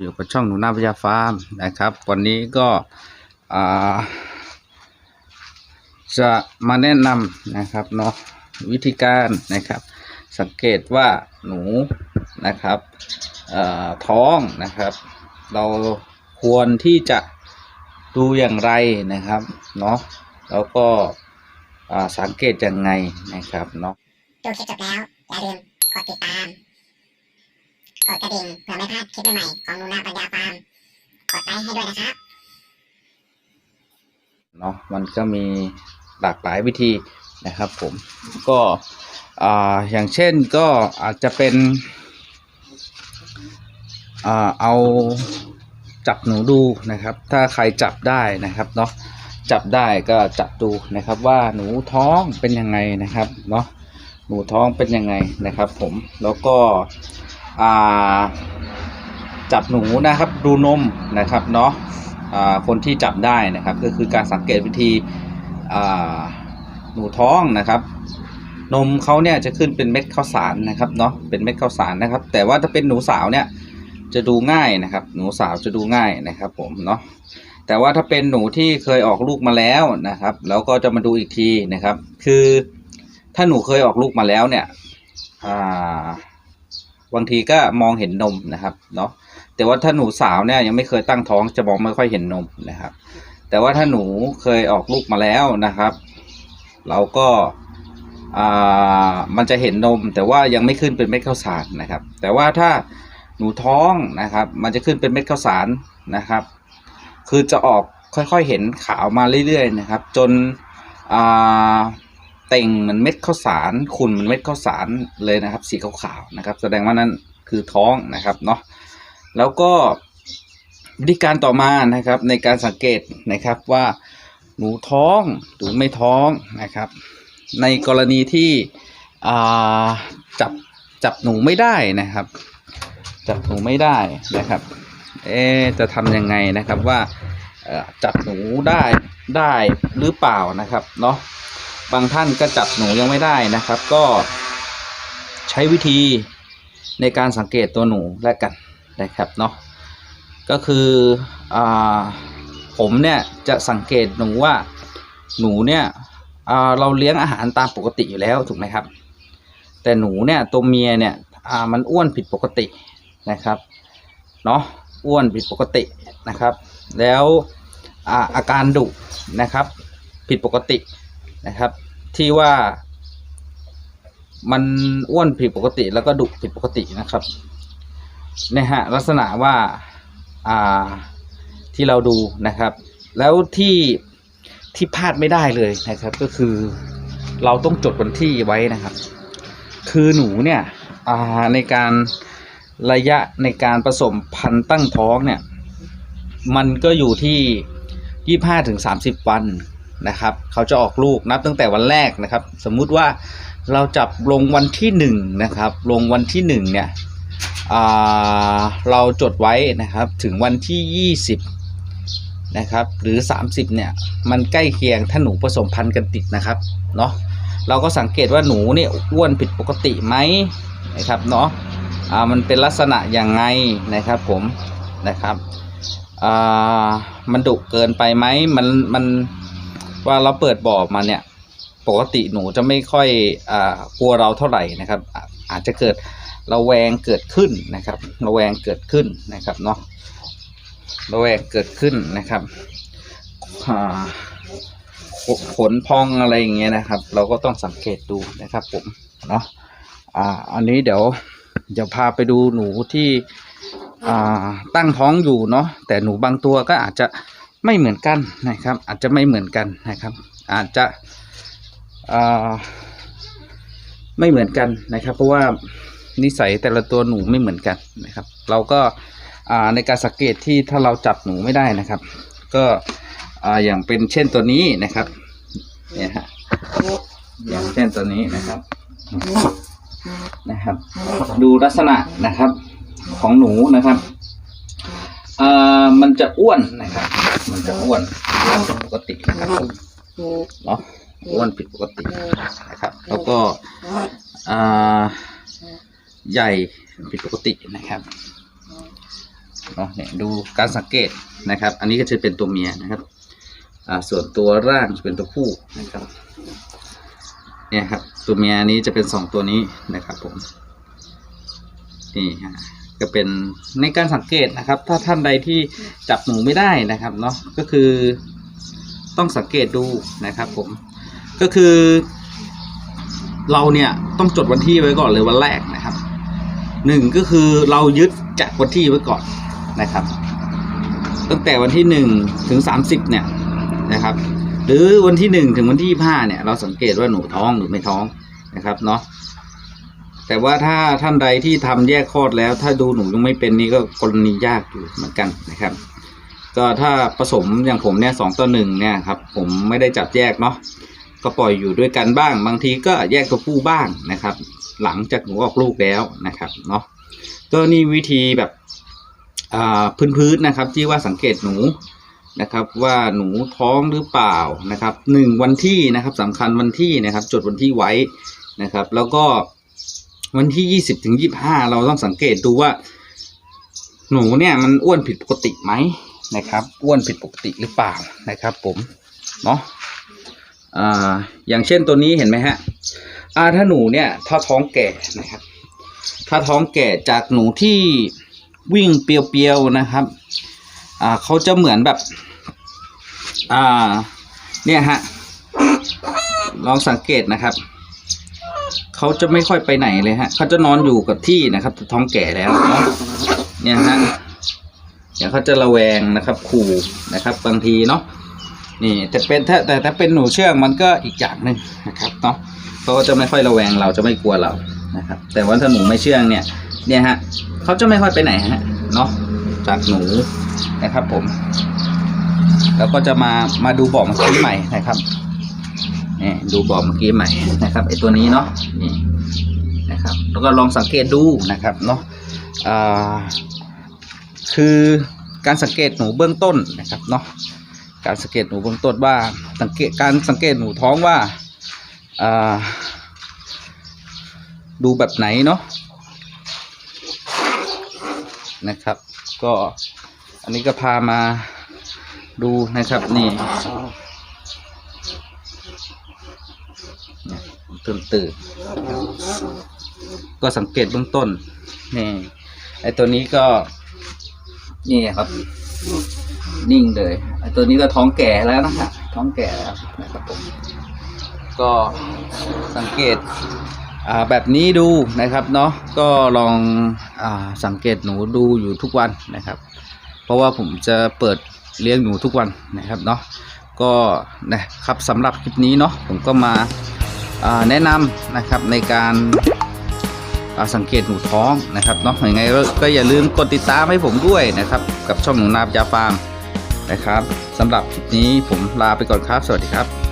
อยู่กับช่องหนูนาพยาฟาร์มนะครับ วันนี้ก็จะมาแนะนำนะครับเนาะวิธีการนะครับ สังเกตว่าหนูนะครับท้องนะครับ เราควรที่จะดูอย่างไรนะครับเนาะแล้วก็สังเกตยังไงนะครับเนาะดูคลิปจบแล้ว อย่าลืมกดติดตาม กดกระดิ่งเพื่อไม่พลาดคลิปใหม่ของนูนาปัญญาฟาร์มกดไลค์ให้ด้วยนะครับเนาะมันก็มีหลากหลายวิธีนะครับผมก็อ่าอย่างเช่นก็อาจจะเป็นอ่าเอาจับหนูดูนะครับ ถ้าใครจับได้นะครับเนาะจับได้ก็จับดูนะครับว่าหนูท้องเป็นยังไงนะครับเนาะหนูท้องเป็นยังไงนะครับ ผมแล้วก็ จับหนูนะครับดูนมนะครับเนาะคนที่จับได้นะครับ ก็คือการสังเกตวิธีหนูท้องนะครับ นมเขาเนี่ยจะขึ้นเป็นเม็ดข้าวสารนะครับเนาะเป็นเม็ดข้าวสารนะครับ แต่ว่าถ้าเป็นหนูสาวเนี่ยจะดูง่ายนะครับ หนูสาวจะดูง่ายนะครับ ผมเนาะแต่ว่าถ้าเป็นหนูที่เคยออกลูกมาแล้วนะครับ แล้วก็จะมาดูอีกทีนะครับ คือถ้าหนูเคยออกลูกมาแล้วเนี่ยอ่า บางทีก็มองเห็นนมนะครับเนาะแต่ว่าถ้าหนูสาวเนี่ยยังไม่เคยตั้งท้องจะมองไม่ค่อยเห็นนมนะครับ แต่ว่าถ้าหนูเคยออกลูกมาแล้วนะครับ เราก็อ่ามันจะเห็นนม แต่ว่ายังไม่ขึ้นเป็นเม็ดข้าวสารนะครับ แต่ว่าถ้าหนูท้องนะครับ มันจะขึ้นเป็นเม็ดข้าวสารนะครับ คือจะออกค่อยๆเห็นขาวมาเรื่อยๆนะครับ จนอ่า เต่งเหมือนเม็ดข้าวสารขุ่นเหมือนเม็ดข้าวสารเลยนะครับ สีขาวๆนะครับ แสดงว่านั่นคือท้องนะครับเนาะแล้วก็วิธีการต่อมานะครับ ในการสังเกตนะครับว่าหนูท้องหรือไม่ท้องนะครับ ในกรณีที่จับจับหนูไม่ได้นะครับ จับหนูไม่ได้นะครับ เอ๊จะทำยังไงนะครับว่าจับหนูได้ได้หรือเปล่านะครับเนาะ บางท่านก็จับหนูยังไม่ได้นะครับ ก็ใช้วิธีในการสังเกตตัวหนูและกันนะครับเนาะก็คืออผมเนี่ยจะสังเกตหนูว่าหนูเนี่ยเราเลี้ยงอาหารตามปกติอยู่แล้วถูกไหมครับ แต่หนูเนี่ยตัวเมียเนี่ยมันอ้วนผิดปกตินะครับเนาะอ้วนผิดปกตินะครับ แล้วอาอาการดุนะครับ ผิดปกติ นะครับ ที่ว่า มันอ้วนผิดปกติแล้วก็ดุผิดปกตินะครับเนี่ยฮะลักษณะว่าอ่าที่เราดูนะครับ แล้วที่ที่พลาดไม่ได้เลยนะครับ ก็คือเราต้องจดวันที่ไว้นะครับ คือหนูเนี่ยอ่าในการระยะในการผสมพันธุ์ตั้งท้องเนี่ย มันก็อยู่ที่ยี่ห้าถึงสามสิบวัน นะครับเขาจะออกลูกนับตั้งแต่วันแรกนะครับ สมมุติว่าเราจับลงวันที่หนึ่งนะครับลงวันที่หนึ่งเนี่ยเราจดไว้นะครับถึงวันที่ 20นะครับหรือ 30เนี่ยมันใกล้เคียงถ้าหนูผสมพันธุ์กันติดนะครับเนาะเราก็สังเกตว่าหนูเนี่ยอ้วนผิดปกติไหมนะครับเนาะอ่ามันเป็นลักษณะอยังไงนะครับผมนะครับมันดุเกินไปไหมมันมัน ว่าเราเปิดบ่อมาเนี่ย ปกติหนูจะไม่ค่อยอกลัวเราเท่าไหร่นะครับ อาจจะเกิดระแวงเกิดขึ้นนะครับระแวงเกิดขึ้นนะครับเนาะระแวงเกิดขึ้นนะครับขขนพองอะไรอย่างเงี้ยนะครับ เราก็ต้องสังเกตดูนะครับ ผมเนาะอ่า อันนี้เดี๋ยวจะพาไปดูหนูที่อ่าตั้งท้องอยู่เนาะแต่หนูบางตัวก็อาจจะ ไม่เหมือนกันนะครับ อาจจะไม่เหมือนกันนะครับ อาจจะไม่เหมือนกันนะครับ เพราะว่านิสัยแต่ละตัวหนูไม่เหมือนกันนะครับ เราก็ในการสังเกตที่ถ้าเราจับหนูไม่ได้นะครับ ก็ออย่างเป็นเช่นตัวนี้นะครับเนี่ยฮะอย่างเช่นตัวนี้นะครับนะครับ ดูลักษณะนะครับของหนูนะครับ อ่ามันจะอ้วนนะครับ มันจะอ้วนอ้วนผิดปกตินะครับเนาะอ้วนผิดปกตินะครับ แล้วก็อ่าใหญ่ผิดปกตินะครับเนาะเนี่ยดูการสังเกตนะครับ อันนี้ก็จะเป็นตัวเมียนะครับ อ่าส่วนตัวร่างจะเป็นตัวผู้นะครับ เนี่ยครับ ตัวเมียนี้จะเป็นสองตัวนี้นะครับผมนี่ฮะ ก็เป็นในการสังเกตนะครับ ถ้าท่านใดที่จับหนูไม่ได้นะครับเนาะก็คือต้องสังเกตดูนะครับผมก็คือ เราเนี่ยต้องจดวันที่ไว้ก่อนเลยวันแรกนะครับหนึ่งก็คือเรายึดจากวันที่ไว้ก่อนนะครับ ตั้งแต่วันที่หนึ่งถึงสามสิบเนี่ยนะครับ หรือวันที่หนึ่งถึงวันที่ห้าเนี่ย เราสังเกตว่าหนูท้องหรือไม่ท้องนะครับเนาะ แต่ว่าถ้าท่านใดที่ทำแยกคลอดแล้ว ถ้าดูหนูยังไม่เป็นนี่ก็กรณียากอยู่เหมือนกันนะครับ ก็ถ้าผสมอย่างผมเนี่ยสองต่อหนึ่งเนี่ยครับ ผมไม่ได้จับแยกเนาะก็ปล่อยอยู่ด้วยกันบ้าง บางทีก็แยกตัวผู้บ้างนะครับ หลังจากหนูออกลูกแล้วนะครับเนาะก็นี่วิธีแบบอ่าพื้นๆนะครับ ที่ว่าสังเกตหนูนะครับว่าหนูท้องหรือเปล่านะครับหนึ่งวันที่นะครับสำคัญวันที่นะครับ จดวันที่ไว้นะครับ แล้วก็ วันที่ยี่สิบถึงยี่บห้าเราต้องสังเกตดูว่า หนูเนี่ยมันอ้วนผิดปกติไหมนะครับ อ้วนผิดปกติหรือเปล่านะครับ ผมเนาะอ่าอย่างเช่นตัวนี้เห็นไหมฮะอ่าถ้าหนูเนี่ยถ้าท้องแก่นะครับ ถ้าท้องแก่จากหนูที่วิ่งเปียวๆนะครับอ่าเขาจะเหมือนแบบอ่าเนี่ยฮะลองสังเกตนะครับ เขาจะไม่ค่อยไปไหนเลยฮะเขาจะนอนอยู่กับที่นะครับท้องแก่แล้วเนาะเนี่ยฮะอย่างเขาจะระแวงนะครับขู่นะครับ บางทีเนาะนี่แต่เป็นถ้าแต่ถ้าเป็นหนูเชื่องมันก็อีกอย่างหนึ่งนะครับเนาะเขาก็จะไม่ค่อยระแวงเราจะไม่กลัวเรานะครับ แต่ว่าถ้าหนูไม่เชื่องเนี่ย เนี่ยฮะเขาจะไม่ค่อยไปไหนฮะเนาะจากหนูนะครับผม แล้วก็จะมามาดูบ่อมื่อกี้ใหม่นะครับ นี่ดูบ่อเมื่อกี้ใหม่นะครับไอตัวนี้เนาะนี่นะครับ แล้วก็ลองสังเกตดูนะครับเนาะอ่าคือการสังเกตหนูเบื้องต้นนะครับเนาะการสังเกตหนูเบื้องต้นว่าสังเกตการสังเกตหนูท้องว่าอ่าดูแบบไหนเนาะนะครับ ก็อันนี้ก็พามาดูนะครับนี่ ตื่นตื่นก็สังเกตเบื้องต้นนี่ไอตัวนี้ก็ นี่ครับ นิ่งเลยไอ้ตัวนี้ก็ท้องแก่แล้วนะครับท้องแก่แล้วนะครับผมก็สังเกตแบบนี้ดูนะครับเนาะก็ลองอสังเกตหนูดูอยู่ทุกวันนะครับ เพราะว่าผมจะเปิดเลี้ยงหนูทุกวันนะครับเนาะ ก็นะครับสำหรับคลิปนี้เนาะผมก็มาาแนะนำนะครับในการาสังเกตหนูท้องนะครับเนาะยังไงก็อย่าลืมกดติดตามให้ผมด้วยนะครับ กับช่องหนูนาบยาฟาร์มนะครับสำหรับคลิปนี้ผมลาไปก่อนครับ สวัสดีครับ